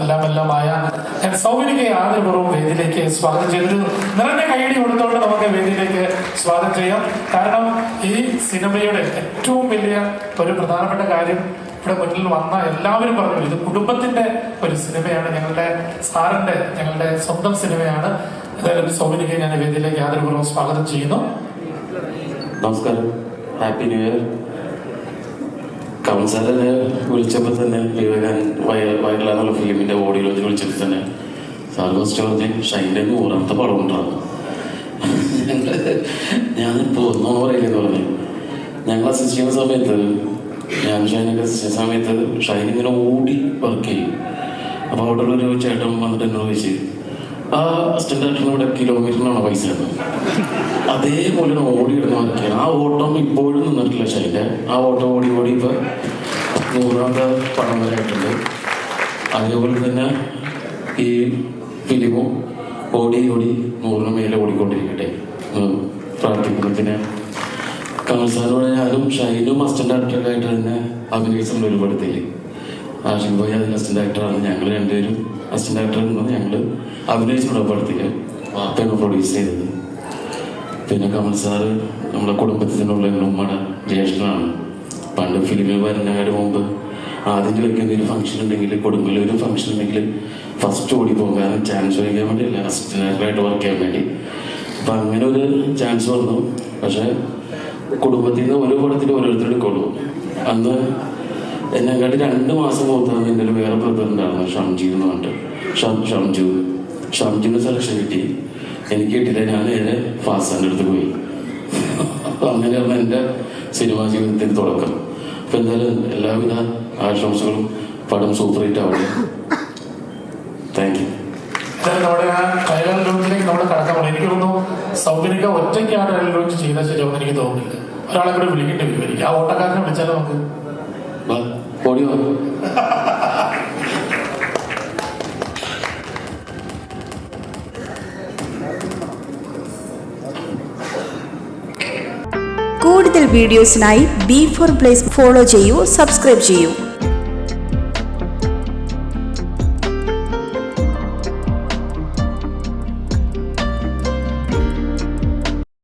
എല്ലാം സൗകര്യക്ക് ആദരപൂർവം വേദിയിലേക്ക് സ്വാഗതം ചെയ്തൊരു നിറഞ്ഞ കൈയടി കൊടുത്തുകൊണ്ട് നമുക്ക് വേദിയിലേക്ക് സ്വാഗതം ചെയ്യാം. കാരണം ഈ സിനിമയുടെ ഏറ്റവും വലിയ ഒരു പ്രധാനപ്പെട്ട കാര്യം ഇവിടെ മുന്നിൽ വന്ന എല്ലാവരും പറഞ്ഞു ഇത് കുടുംബത്തിന്റെ ഒരു സിനിമയാണ് ഞങ്ങളുടെ സാറിന്റെ ഞങ്ങളുടെ സ്വന്തം സിനിമയാണ്. ഏതായാലും സൗകര്യ ഞാൻ വേദിയിലേക്ക് ആദരപൂർവം സ്വാഗതം ചെയ്യുന്നു. നമസ്കാരം. ഹാപ്പി ന്യൂ ഇയർ കമൽ തന്നെ വിളിച്ചപ്പോൾ തന്നെ വിവേകാൻ വയറിലാന്നുള്ള ഫിലിമിന്റെ ഓഡിയോ ലോഞ്ച് വിളിച്ചപ്പോൾ തന്നെ സാർ ഫസ്റ്റ് ഷൈന്റെ നൂറാമത്തെ പടം ഉണ്ടാകും ഞാനിപ്പോൾ ഒന്നോ പറയില്ലെന്ന് പറഞ്ഞു. ഞങ്ങൾ അസിസ്റ്റ് ചെയ്യുന്ന സമയത്ത് ഞാൻ ഷൈനൊക്കെ അസിസ്റ്റ് ചെയ്യുന്ന സമയത്ത് ഷൈൻ ഇങ്ങനെ ഓടി വർക്ക് ചെയ്യും. അപ്പോൾ അവിടെ ഒരു ചേട്ടൻ വന്നിട്ട് എന്നോട് ചോദിച്ചു ആ അസിസ്റ്റന്റ് കിലോമീറ്ററിനാണ് പൈസ അതേപോലെ ഓടിയിടുന്ന വരയ്ക്കാണ് ആ ഓട്ടം ഇപ്പോഴും നിന്നിട്ടില്ല ശൈല ആ ഓട്ടം ഓടി ഓടി ഇപ്പൊ നൂറാമത്തെ പടം വരെ ആയിട്ടുണ്ട്. അതേപോലെ തന്നെ ഈ ഫിലിമും ഓടി ഓടി നൂറിന് മേലെ ഓടിക്കൊണ്ടിരിക്കട്ടെ പ്രാർത്ഥിക്കുന്നു. പിന്നെ കമൽ സാറിനോട് ഞാനും ഷൈനും അസിസ്റ്റന്റ് ഡയറക്ടറൊക്കെ ആയിട്ട് തന്നെ അഭിനയിച്ചിട്ടുണ്ട് ഒരു ആഷിഖ് ഭായി അതിൽ അസിസ്റ്റന്റ് ഡയറക്ടറാണ് ഞങ്ങൾ രണ്ടുപേരും അസിസ്റ്റന്റ് ഡയറക്ടർ ഞങ്ങൾ അഭിനയിച്ചിട്ടുണ്ട് ആ പടത്തിൽ വാപ്പയാണ് പ്രൊഡ്യൂസ് ചെയ്തത്. പിന്നെ കമൽ സാറ് നമ്മുടെ കുടുംബത്തിനുള്ള ഉമ്മയുടെ ജ്യേഷ്ഠനാണ്. പണ്ട് ഫിലിമിൽ വരുന്നതിന് മുമ്പ് ആദ്യം ചോദിക്കുന്ന ഒരു ഫംഗ്ഷൻ ഉണ്ടെങ്കിൽ കുടുംബത്തിൽ ഒരു ഫംഗ്ഷൻ ഉണ്ടെങ്കിൽ ഫസ്റ്റ് ഓടി പോകും. കാരണം ചാൻസ് ചോദിക്കാൻ വേണ്ടിയല്ല ഡയറക്ടറായിട്ട് വർക്ക് ചെയ്യാൻ വേണ്ടി. അപ്പം അങ്ങനെ ഒരു ചാൻസ് വന്നു. പക്ഷേ കുടുംബത്തിൽ നിന്ന് ഓരോ പടത്തിൽ ഓരോരുത്തർ എടുക്കുള്ളൂ അന്ന് എന്നെക്കാട്ടി രണ്ട് മാസം പോകുന്ന എന്റെ ഒരു വേറെ ബ്രദർ ഉണ്ടായിരുന്നു ഷംജി എന്ന് പറഞ്ഞിട്ട്. ഷം ഷംജു. ഷംജുവിന് സെലക്ഷൻ കിട്ടി. എനിക്ക് കിട്ടിയില്ല. ഞാൻ നേരെ ഫാസാന്റെ അടുത്ത് പോയി. അങ്ങനെയാണ് എന്റെ സിനിമാ ജീവിതത്തിന് തുടക്കം. അപ്പൊ എന്തായാലും എല്ലാവിധ ആശംസകളും പടം സൂപ്പർ ഹിറ്റ് ആവട്ടെ. താങ്ക് യു ഒറ്റയ്ക്കാണ് ചെയ്താൽ ശരിയാവുമെന്ന് എനിക്ക് തോന്നുന്നില്ല. ഒരാളെ കൂടെ വിളിക്കേണ്ടി വരും. ആ ഓട്ടക്കാരനെ വിളിച്ചാലും നമുക്ക്? ഓടി വാ കൂടുതൽ വീഡിയോസിനായി ബി ഫോർ പ്ലേസ് ഫോളോ ചെയ്യൂ സബ്സ്ക്രൈബ് ചെയ്യൂ